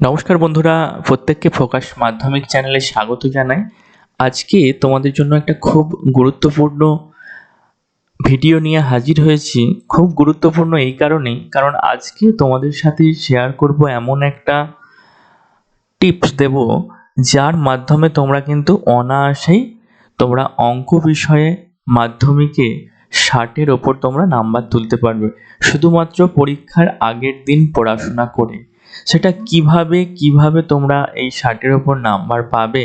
নমস্কার বন্ধুরা, প্রত্যেককে ফোকাস মাধ্যমিক চ্যানেলে স্বাগত জানাই। আজকে তোমাদের জন্য একটা খুব গুরুত্বপূর্ণ ভিডিও নিয়ে হাজির হয়েছি। খুব গুরুত্বপূর্ণ এই কারণেই, কারণ আজকে তোমাদের সাথে শেয়ার করব এমন একটা টিপস দেব, যার মাধ্যমে তোমরা কিন্তু অনায়াসেই তোমরা অঙ্ক বিষয়ে মাধ্যমিকে ষাটের ওপর তোমরা নাম্বার তুলতে পারবে। শুধুমাত্র পরীক্ষার আগের দিন পড়াশোনা করে। সেটা কীভাবে কীভাবে তোমরা এই ষাটের ওপর নাম্বার পাবে,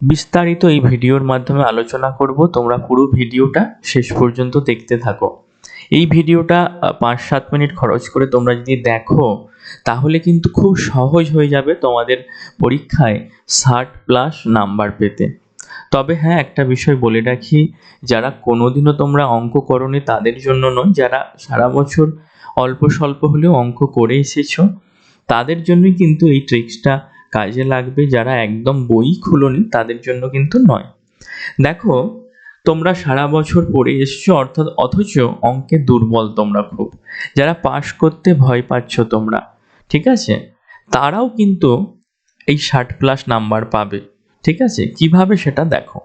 বিস্তারিত এই ভিডিওর মাধ্যমে আলোচনা করব। তোমরা পুরো ভিডিওটা শেষ পর্যন্ত দেখতে থাকো। এই ভিডিওটা পাঁচ সাত মিনিট খরচ করে তোমরা যদি দেখো, তাহলে কিন্তু খুব সহজ হয়ে যাবে তোমাদের পরীক্ষায় ষাট প্লাস নাম্বার পেতে। তবে হ্যাঁ একটা বিষয় বলে রাখি, যারা কোনোদিনও তোমরা অঙ্ক করনি তাদের জন্য নয়, যারা সারা বছর অল্প স্বল্প হলেও অঙ্ক করে এসেছ তাদের জন্যই কিন্তু এই ট্রিক্সটা কাজে লাগবে। যারা একদম বই খুলোনি, তাদের জন্য কিন্তু নয়। দেখো, তোমরা সারা বছর পড়ে এসছো, অর্থাৎ অথচ অঙ্কে দুর্বল তোমরা খুব। যারা পাশ করতে ভয় পাচ্ছ তোমরা, ঠিক আছে? তারাও কিন্তু এই ষাট প্লাস নাম্বার পাবে, ঠিক আছে? কীভাবে সেটা দেখো?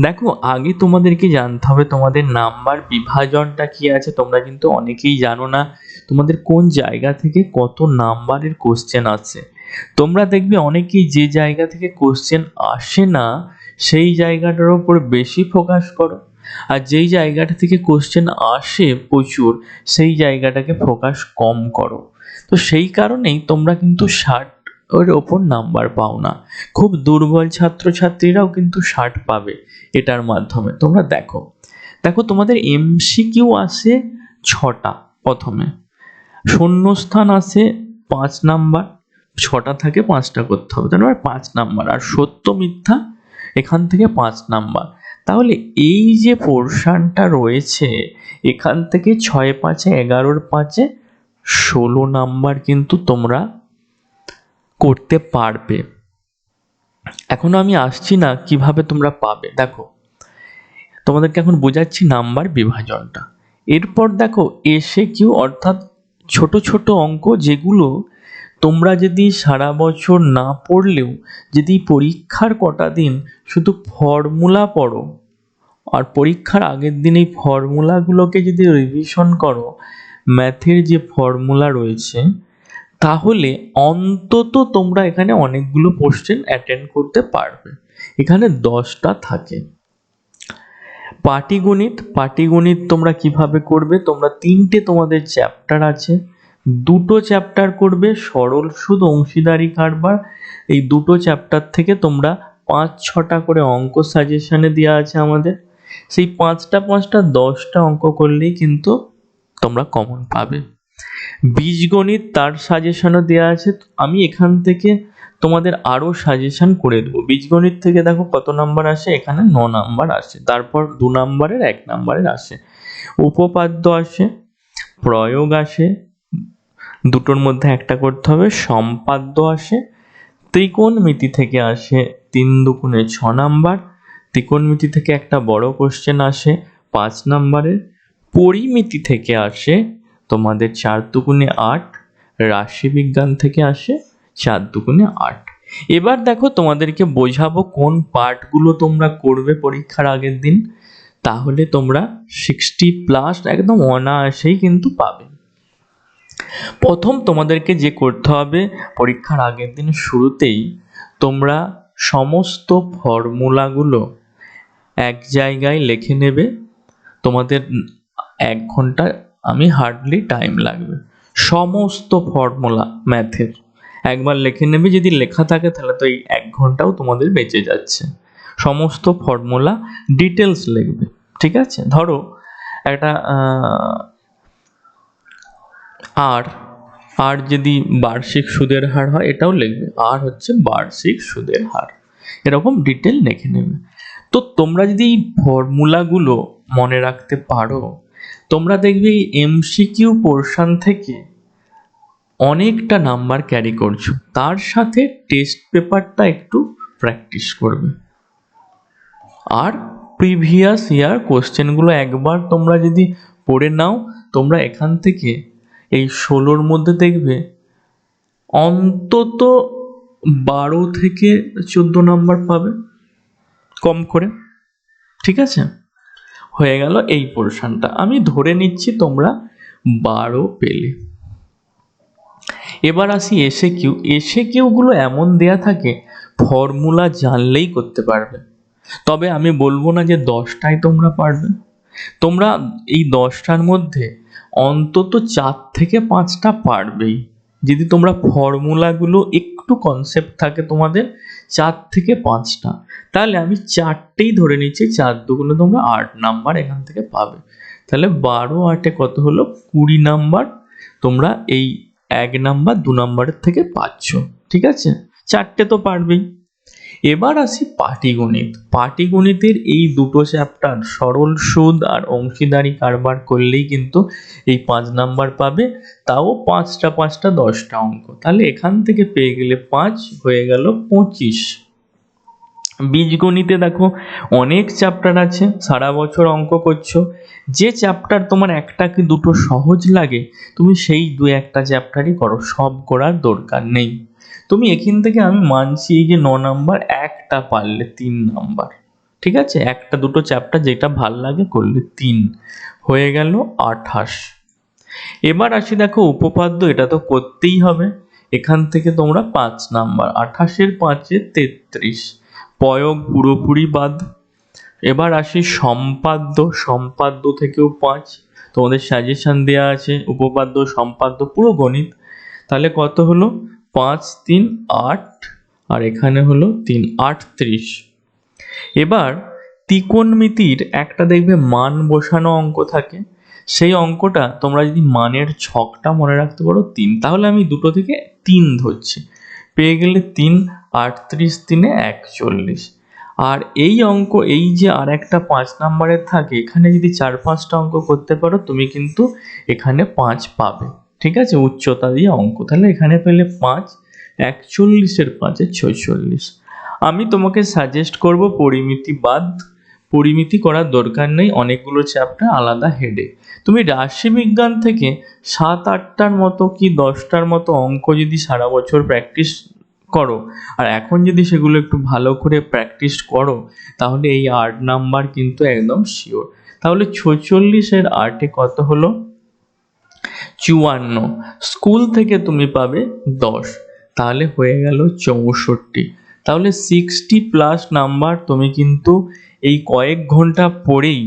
দেখো, আগে তোমাদেরকে জানতে হবে তোমাদের নাম্বার বিভাজনটা কি আছে, তোমরা কিন্তু অনেকেই জানো না। তোমাদের কোন জায়গা থেকে কত নাম্বারের কোশ্চেন আছে? তোমরা দেখবে অনেকেই যে জায়গা থেকে কোশ্চেন আসে না, সেই জায়গাটার উপর বেশি ফোকাস করো। আর যেই জায়গাটা থেকে কোশ্চেন আসে প্রচুর, সেই জায়গাটাকে ফোকাস কম করো। তো সেই কারণেই তোমরা কিন্তু ষাট এর ওপর নাম্বার পাও না। খুব দুর্বল ছাত্রছাত্রীরাও কিন্তু ষাট পাবে এটার মাধ্যমে। তোমরা দেখো। দেখো, তোমাদের এমসিকিউ আসে ছটা প্রথমে। শূন্যস্থান আসে পাঁচ নাম্বার, ছটা থাকে পাঁচটা করতে হবে। মানে পাঁচ নাম্বার, আর সত্য মিথ্যা এখান থেকে পাঁচ নাম্বার। তাহলে এই যে পোর্শনটা রয়েছে, এখান থেকে ছয় পাঁচে, এগারোর পাঁচে ষোলো নাম্বার কিন্তু তোমরা করতে পারবে। এখনও আমি আসছি না, কীভাবে তোমরা পাবে? দেখো, তোমাদেরকে এখন বোঝাচ্ছি নাম্বার বিভাজনটা। এরপর দেখো, এসে কিউ অর্থাৎ ছোট ছোট অঙ্ক যেগুলো তোমরা যদি সারা বছর না পড়লেও যদি পরীক্ষার কটা দিন শুধু ফর্মুলা পড়ো আর পরীক্ষার আগের দিন এই ফর্মুলাগুলোকে যদি রিভিশন করো ম্যাথের যে ফর্মুলা রয়েছে, তাহলে অন্তত তোমরা এখানে অনেকগুলো কোশ্চেন অ্যাটেন্ড করতে পারবে। এখানে দশটা থাকে। পাটিগণিত পাটিগণিত তোমরা কীভাবে করবে? তোমরা তিনটে তোমাদের চ্যাপ্টার আছে। দুটো চ্যাপ্টার করবে, সরল সুদ অংশীদারি কারবার। এই দুটো চ্যাপ্টার থেকে তোমরা পাঁচ, ছটা করে অঙ্ক সাজেশনে দেওয়া আছে আমাদের। সেই পাঁচটা পাঁচটা, দশটা অঙ্ক করলেই কিন্তু তোমরা কমন পাবে। বীজগণিত তার সাজেশনও দেওয়া আছে। আমি এখান থেকে তোমাদের আরও সাজেশন করে দেবো। বীজগণিত থেকে দেখো কত নাম্বার আসে? এখানে ন নাম্বার আসে। তারপর দু নাম্বারের এক নাম্বারের আসে। উপপাদ্য আসে, প্রয়োগ আসে, দুটোর মধ্যে একটা করতে হবে, সম্পাদ্য আসে, ত্রিকোণমিতি থেকে আসে তিন দুগুণে ছ নাম্বার ত্রিকোণমিতি থেকে একটা বড় কোশ্চেন আসে পাঁচ নাম্বারের পরিমিতি থেকে আসে তোমাদের চার দুগুণে আট রাশিবিজ্ঞান থেকে আসে চার দুগুণে আট। এবার দেখো তোমাদেরকে বোঝাবো কোন পার্টগুলো তোমরা করবে পরীক্ষার আগের দিন। তাহলে তোমরা সিক্সটি প্লাস একদম অনায়াসেই কিন্তু পাবে। প্রথম তোমাদেরকে যে করতে হবে পরীক্ষার আগের দিন শুরুতেই তোমরা সমস্ত ফর্মুলাগুলো এক জায়গায় লিখে নেবে। তোমাদের এক ঘণ্টা, আমি হার্ডলি টাইম লাগবে। সমস্ত ফর্মুলা ম্যাথের একবার লিখে নেবে, যদি লেখা থাকে তাহলে তো এই এক ঘন্টাও তোমাদের বেঁচে যাচ্ছে। সমস্ত ফর্মুলা ডিটেলস লিখবে, ঠিক আছে? ধরো একটা আর আর যদি বার্ষিক সুদের হার হয়, এটাও লিখবে আর হচ্ছে বার্ষিক সুদের হার। এরকম ডিটেল লিখে নেবে। তো তোমরা যদি এই ফর্মুলাগুলো মনে রাখতে পারো, তোমরা দেখবে এই এমসিকিউ পোর্শন থেকে অনেকটা নাম্বার ক্যারি করছ। তার সাথে টেস্ট পেপারটা একটু প্র্যাকটিস করবে। আর প্রিভিয়াস ইয়ার কোশ্চেনগুলো একবার তোমরা যদি পড়ে নাও, তোমরা এখান থেকে এই ষোলোর মধ্যে দেখবে, অন্তত বারো থেকে চোদ্দ নাম্বার পাবে, কম করে। ঠিক আছে? হয়ে গেল এই পোর্শনটা আমি ধরে নিচ্ছি তোমরা বারো পেলে। এবার আসি এসে কিউ এসে কিউগুলো এমন দেয়া থাকে ফর্মুলা জানলেই করতে পারবে। তবে আমি বলব না যে দশটাই তোমরা পারবে। তোমরা এই দশটার মধ্যে অন্তত চার থেকে পাঁচটা পারবেই। যদি তোমরা ফর্মুলাগুলো একটু কনসেপ্ট থাকে তোমাদের, চার থেকে পাঁচটা। তাহলে আমি চারটেই ধরে নিচ্ছি, চার দুগুলো তোমরা আট নাম্বার এখান থেকে পাবে। তাহলে বারো আটে কত হলো? কুড়ি নাম্বার। তোমরা এই এক নাম্বার, দু নাম্বারের থেকে পাচ্ছ ঠিক আছে? চারটে তো পারবেই। এবার আসি পাটিগণিত পাটিগণিতের এই দুটো চ্যাপ্টার সরল সুদ আর অংশীদারি কারবার করলেই কিন্তু এই পাঁচ নাম্বার পাবে। তাও পাঁচটা পাঁচটা, দশটা অঙ্ক। তাহলে এখান থেকে পেয়ে গেলে পাঁচ, হয়ে গেল পঁচিশ। বীজগণিতে দেখো অনেক চ্যাপ্টার আছে। সারা বছর অঙ্ক করছ। যে চ্যাপ্টার তোমার একটা কি দুটো সহজ লাগে, তুমি সেই দু একটা চ্যাপ্টারই করো, সব করার দরকার নেই। তুমি এখান থেকে আমি মানছি এই যে ন নাম্বার একটা পারলে তিন নাম্বার ঠিক আছে? একটা দুটো চ্যাপ্টার যেটা ভালো লাগে করলে তিন, হয়ে গেল আঠাশ। এবার আসি দেখো উপপাদ্য, এটা তো করতেই হবে। এখান থেকে তোমরা পাঁচ নাম্বার আঠাশের পাঁচে তেত্রিশ, প্রয়োগ পুরোপুরি বাদ। এবার আসি সম্পাদ্য সম্পাদ্য থেকেও পাঁচ। তোমাদের সাজেশন দেওয়া আছে, উপপাদ্য, সম্পাদ্য, পুরো গণিত। তাহলে কত হলো? পাঁচ, তিন, আট, আর এখানে হলো তিন আটত্রিশ এবার ত্রিকোণমিতির একটা দেখবে মান বসানো অঙ্ক থাকে। সেই অঙ্কটা তোমরা যদি মানের ছকটা মনে রাখতে পারো, তিন। তাহলে আমি দুটো থেকে তিন ধরছি। পেয়ে গেলে তিন, আটত্রিশ, তিনে একচল্লিশ। আর এই অঙ্ক, এই যে আর একটা পাঁচ নাম্বারের থাকে, এখানে যদি চার পাঁচটা অঙ্ক করতে পারো, তুমি কিন্তু এখানে পাঁচ পাবে। ঠিক আছে? উচ্চতা দিয়ে অঙ্ক। তাহলে এখানে পেলে পাঁচ, একচল্লিশের পাঁচে ছয়চল্লিশ। আমি তোমাকে সাজেস্ট করব পরিমিতি বাদ। পরিমিতি করার দরকার নেই, অনেকগুলো চ্যাপ্টার আলাদা হেডে তুমি রাশিবিজ্ঞান থেকে সাত আটটার মতো কি দশটার মতো অঙ্ক যদি সারা বছর প্র্যাকটিস করো। আর এখন যদি সেগুলো একটু ভালো করে প্র্যাকটিস করো, তাহলে এই আট নাম্বার কিন্তু একদম শিওর তাহলে ছচল্লিশের আটে কত হলো? চুয়ান্ন। স্কুল থেকে তুমি পাবে দশ। তাহলে হয়ে গেল চৌষট্টি। তাহলে সিক্সটি প্লাস নাম্বার তুমি কিন্তু এই কয়েক ঘণ্টা পরেই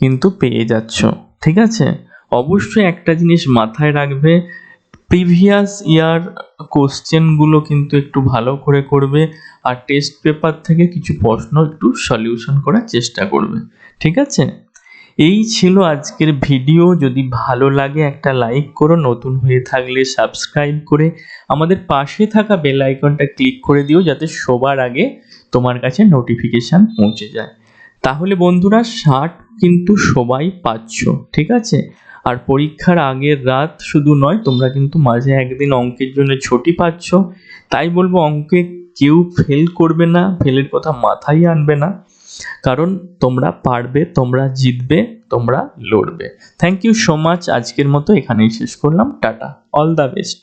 কিন্তু পেয়ে যাচ্ছ। ঠিক আছে? অবশ্যই একটা জিনিস মাথায় রাখবে প্রিভিয়াস ইয়ার কোশ্চেনগুলো কিন্তু একটু ভালো করে করবে আর টেস্ট পেপার থেকে কিছু প্রশ্ন একটু সলিউশন করার চেষ্টা করবে, ঠিক আছে? এই ছিল আজকের ভিডিও যদি ভালো লাগে একটা লাইক করো, নতুন হয়ে থাকলে সাবস্ক্রাইব করে আমাদের পাশে থাকা বেল আইকনটা ক্লিক করে দিও যাতে সবার আগে তোমার কাছে নোটিফিকেশান পৌঁছে যায়। তাহলে বন্ধুরা, ষাট কিন্তু সবাই পাচ্ছ, ঠিক আছে? আর পরীক্ষার আগের রাত শুধু নয়, তোমরা কিন্তু মাঝে একদিন অঙ্কের জন্য ছুটি পাচ্ছ। তাই বলব, অঙ্কে কেউ ফেল করবে না ফেলের কথা মাথায় আনবে না। কারণ তোমরা পারবে, তোমরা জিতবে, তোমরা লড়বে। থ্যাংক ইউ সো মাচ আজকের মতো এখানেই শেষ করলাম। Tata all the best